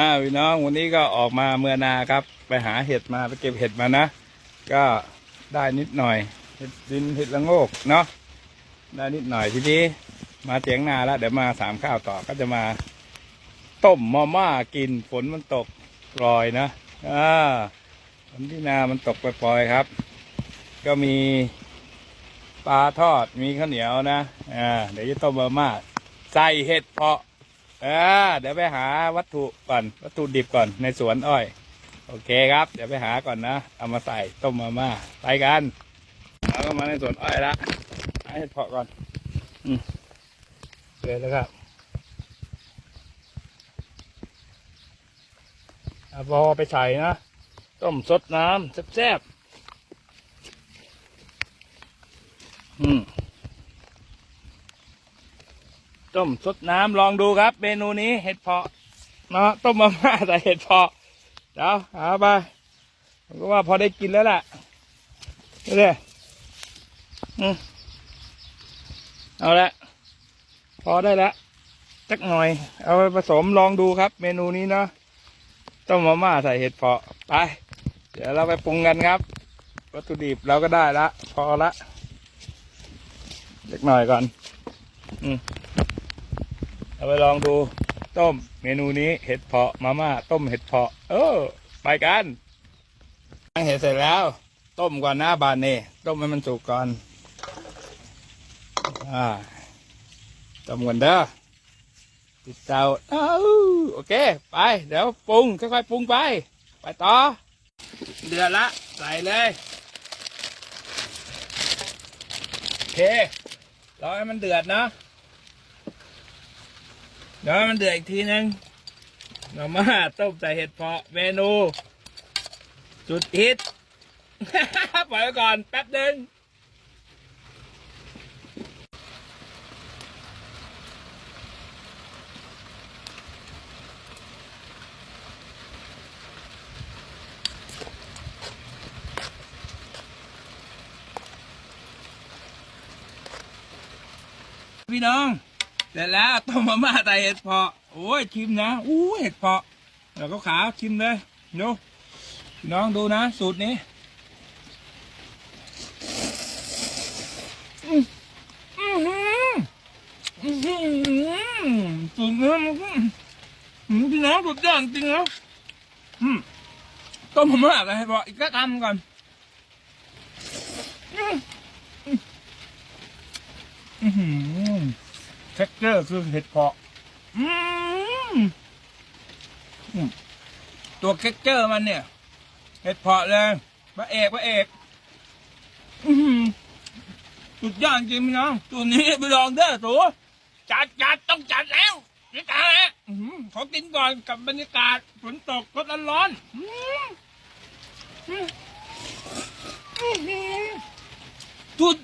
อ่าพี่น้องวันนี้ก็ออกมาเมื่อนาครับ ไปหาเห็ดมาไปเก็บเห็ดมานะ ก็ได้นิดหน่อยเห็ดดินเห็ดละโงกเนาะได้นิดหน่อยทีนี้มาเจียงนาแล้วเดี๋ยวมาสามข้าวต่อก็จะมา ต้มมาม่ากินฝนมันตกปล่อยนะอ่าฝนที่นามันตกปล่อยๆครับ ก็มีปลาทอดมีข้าวเหนียวนะอ่าเดี๋ยวจะต้มมาม่าใส่เห็ดเพาะ ออเดี๋ยวไปหาวัตถุก่อนวัตถุดิบก่อนในสวนอ้อย โอเคครับ เดี๋ยวไปหาก่อนนะเอามาใส่ต้มมาม่าไปกันเอาก็มาในสวนอ้อยละหาเห็ดเพาะก่อนอืมเลยแล้วครับอพอไปใส่นะต้มสดน้ำแซ่บๆอืม ต้มสดน้ำลองดูครับ เมนูนี้เห็ดเพาะเนาะต้มมาม่าใส่เห็ดเพาะเดี๋ยวหาไปผมก็ว่าพอได้กินแล้วล่ะนี่เลยอืมเอาละพอได้แล้วจักหน่อย เอาไปผสมลองดูครับ เมนูนี้เนาะต้มมาม่าใส่เห็ดเพาะไป เดี๋ยวเราไปปรุงกันครับ วัตถุดิบเราก็ได้ละ พอละจักหน่อยก่อน อืม เอาไปลองดูต้มเมนูนี้เห็ดเพาะมาม่าต้มเห็ดเพาะ เออ ไปกันล้งเห็ดเสร็จแล้ว ต้มก่อนหน้าบานเน่ต้มให้มันสุกก่อนอ่าต้มก่อนเด้อติดเตาอ้าโอเค ไป เดี๋ยวปรุงค่อยๆปรุงไป ไปต่อ เดือดละ ใส่เลยโอเครอให้มันเดือดนะ เดี๋ยวมันเดือดอีกทีนึงมามาต้มใส่เห็ดเพาะเมนู จุดฮิตปล่อยไว้ก่อนแป๊บนึงพี่น้อง เสร็จแล้วต้มมาม่าใส่เห็ดเพาะโอ้ยชิมนะอู้เห็ดเพาะแล้วก็ขาวชิมเลยดูน้องดูนะ สูตรนี้อืออือหืออื้อหือสูตรนี้มันพี่น้องสุดยอดจริงแล้วอืมต้มมาม่าใส่เห็ดเพาะอีกสักคำก่อนอื้ออื้อหือ เท็กเจอร์คือเห็ดเพาะอืมอืมตัวเท็กเจอร์มันเนี่ย เห็ดเพาะเลยพระเอกพระเอกอืมสุดยอดจริงพี่น้องตัวนี้ไปลองเด้อตัวจัดจัดต้องจัดแล้วนี่ตาฮะหอขอกินก่อนกับบรรยากาศฝนตกรถร้อนร้อหือสุด